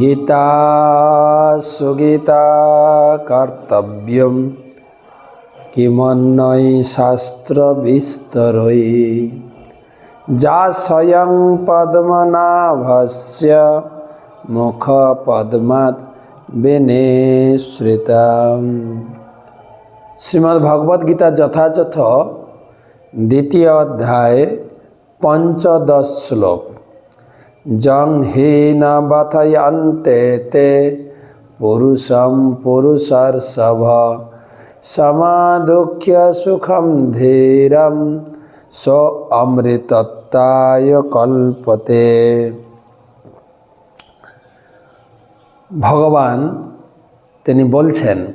গীতা সুগীতা কর্তব্যম কিমন্নয় শাস্ত্র বিস্তরই যা স্বয়ং পদ্মনাভস্য মুখ পদ্মাৎ বিনেশ্রিতম শ্রীমদ্ ভগবদ গীতা যথাযথ, দ্বিতীয় অধ্যায়, পঞ্চদশ শ্লোক। জং হীন বথয়ন্তে তে, পুরুষম পুরুষর সভ। সমাদুখ্য সুখম ধীরম, স অমৃতত্বায় কল্পতে। ভগবান, তিনি বলছেন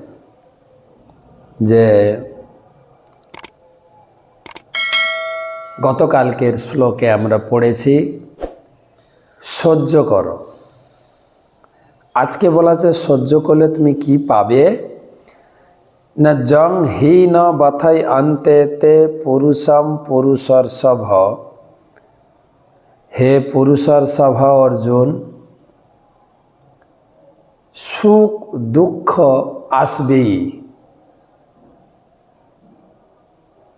যে, গতকালকের শ্লোকে আমরা পড়েছি সহ্য করো। আজকে বলা আছে, সহ্য করলে তুমি কি পাবে? না জং হি ন বাথাই আন্তে তে পুরুষম পুরুষর সভ হে পুরুষর সভা অর্জুন, সুখ দুঃখ আসবেই।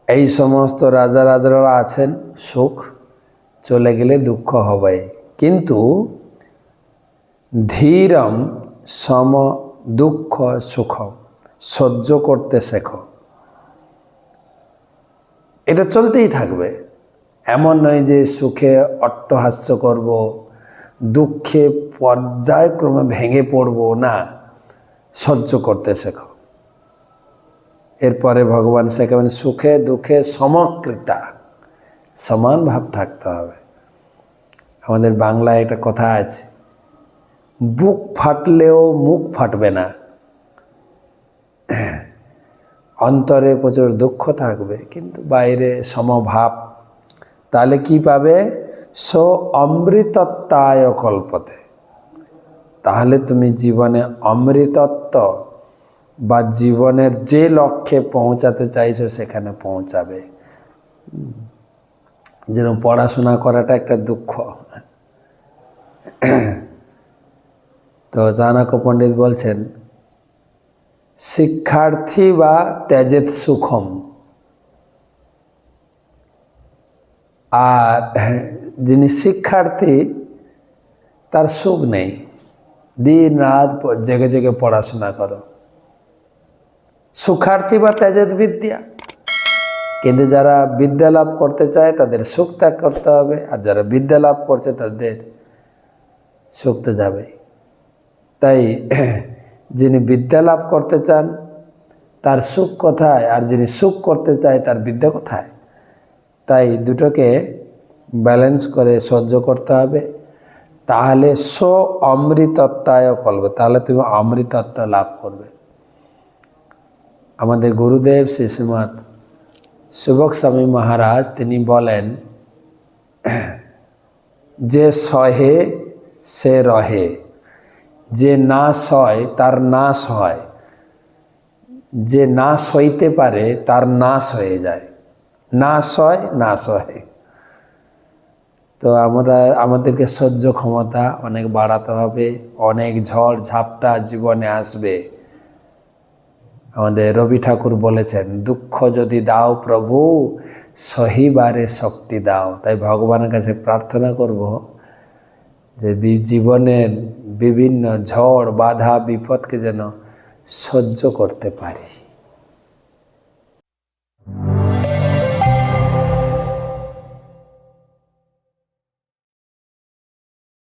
এই সমস্ত রাজা রাজারা আছেন, সুখ চলে গেলে দুঃখ হবে কিন্তু ধীরম সম দুঃখ সুখ, সহ্য করতে শেখো। এটা চলতেই থাকবে। এমন নয় যে সুখে অট্টহাস্য করব, দুঃখে পর্যায়ক্রমে ভেঙে পড়ব, না, সহ্য করতে শেখো। এরপরে ভগবান শেখাবেন, সুখে দুঃখে সমকৃতা, সমান ভাব থাকতে হবে। আমাদের বাংলায় একটা কথা আছে, বুক ফাটলেও মুখ ফাটবে না। অন্তরে প্রচুর দুঃখ থাকবে, কিন্তু বাইরে সমভাব, তাহলে কি পাবে? স অমৃতত্বায় কল্পতে। তাহলে তুমি জীবনে অমৃতত্ব বা জীবনের যে লক্ষ্যে পৌঁছাতে চাইছো সেখানে পৌঁছাবে। যেরকম পড়াশোনা করাটা একটা দুঃখ। তো চাণক্য পণ্ডিত বলছেন, শিক্ষার্থী বা ত্যাজেত সুখম। আর যিনি শিক্ষার্থী, তার সুখ নেই। দিন রাত জেগে জেগে পড়াশোনা করো। সুখার্থী বা ত্যাজেত বিদ্যা। কিন্তু যারা বিদ্যা লাভ করতে চায়, তাদের সুখ ত্যাগ করতে হবে। আর যারা বিদ্যা লাভ করছে, তাদের সুখ তো যাবেই। তাই যিনি বিদ্যা লাভ করতে চান, তার সুখ কোথায়? আর যিনি সুখ করতে চায়, তার বিদ্যা কোথায়? তাই দুটোকে ব্যালেন্স করে সহ্য করতে হবে। তাহলে স অমৃতত্বায় করবে তাহলে তুমি অমৃতত্ব লাভ করবে। আমাদের গুরুদেব শ্রী শ্রীমৎ সুবক স্বামী মহারাজ, তিনি বলেন, যে সহে, সে রহে। যে না সয়, তার নাশ হয়। যে না সইতে পারে, তার নাশ হয়ে যায়। না সয়, না সহে। তো আমরা, আমাদেরকে সহ্য ক্ষমতা অনেক বাড়াতে হবে, অনেক ঝড় ঝাপটা জীবনে আসবে। আমাদের রবি ঠাকুর বলেছেন, দুঃখ যদি দাও প্রভু, সহিবারে শক্তি দাও। তাই ভগবানের কাছে প্রার্থনা করব যে জীবনের বিভিন্ন ঝড়, বাধা, বিপদকে যেন সহ্য করতে পারি।